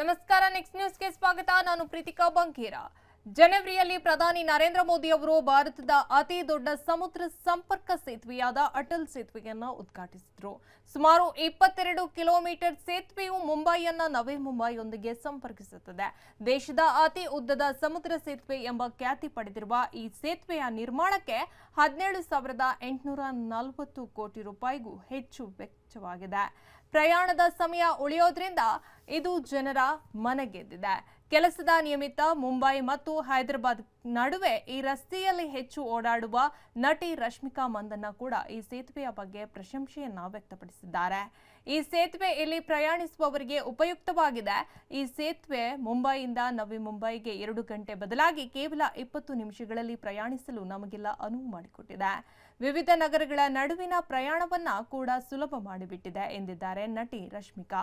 ನಮಸ್ಕಾರ ನೆಕ್ಸ್ಟ್ ನ್ಯೂಸ್ಗೆ ಸ್ವಾಗತ. ನಾನು ಪ್ರೀತಿಕಾ ಬಂಕೇರ. ಜನವರಿಯಲ್ಲಿ ಪ್ರಧಾನಿ ನರೇಂದ್ರ ಮೋದಿ ಅವರು ಭಾರತದ ಅತಿ ದೊಡ್ಡ ಸಮುದ್ರ ಸಂಪರ್ಕ ಸೇತುವೆಯಾದ ಅಟಲ್ ಸೇತುವೆಯನ್ನು ಉದ್ಘಾಟಿಸಿದ್ರು. ಸುಮಾರು ಇಪ್ಪತ್ತೆರಡು ಕಿಲೋಮೀಟರ್ ಸೇತುವೆಯು ಮುಂಬೈಯನ್ನ ನವೇ ಮುಂಬೈಯೊಂದಿಗೆ ಸಂಪರ್ಕಿಸುತ್ತದೆ. ದೇಶದ ಅತಿ ಉದ್ದದ ಸಮುದ್ರ ಸೇತುವೆ ಎಂಬ ಖ್ಯಾತಿ ಪಡೆದಿರುವ ಈ ಸೇತುವೆಯ ನಿರ್ಮಾಣಕ್ಕೆ ಹದಿನೇಳು ಸಾವಿರದ ಎಂಟುನೂರ ನಲವತ್ತು ಕೋಟಿ ರೂಪಾಯಿಗೂ ಹೆಚ್ಚು ವೆಚ್ಚವಾಗಿದೆ. ಪ್ರಯಾಣದ ಸಮಯ ಉಳಿಯೋದ್ರಿಂದ ಇದು ಜನರ ಮನಗೆದ್ದಿದೆ. ಕೆಲಸದ ನಿಯಮಿತ ಮುಂಬೈ ಮತ್ತು ಹೈದರಾಬಾದ್ ನಡುವೆ ಈ ರಸ್ತೆಯಲ್ಲಿ ಹೆಚ್ಚು ಓಡಾಡುವ ನಟಿ ರಶ್ಮಿಕಾ ಮಂದನ್ನ ಕೂಡ ಈ ಸೇತುವೆಯ ಬಗ್ಗೆ ಪ್ರಶಂಸೆಯನ್ನ ವ್ಯಕ್ತಪಡಿಸಿದ್ದಾರೆ. ಈ ಸೇತುವೆ ಇಲ್ಲಿ ಪ್ರಯಾಣಿಸುವವರಿಗೆ ಉಪಯುಕ್ತವಾಗಿದೆ. ಈ ಸೇತುವೆ ಮುಂಬೈಯಿಂದ ನವಿ ಮುಂಬೈಗೆ ಎರಡು ಗಂಟೆ ಬದಲಾಗಿ ಕೇವಲ ಇಪ್ಪತ್ತು ನಿಮಿಷಗಳಲ್ಲಿ ಪ್ರಯಾಣಿಸಲು ನಮಗೆಲ್ಲ ಅನುವು ಮಾಡಿಕೊಟ್ಟಿದೆ. ವಿವಿಧ ನಗರಗಳ ನಡುವಿನ ಪ್ರಯಾಣವನ್ನ ಕೂಡ ಸುಲಭ ಮಾಡಿಬಿಟ್ಟಿದೆ ಎಂದಿದ್ದಾರೆ ನಟಿ ರಶ್ಮಿಕಾ.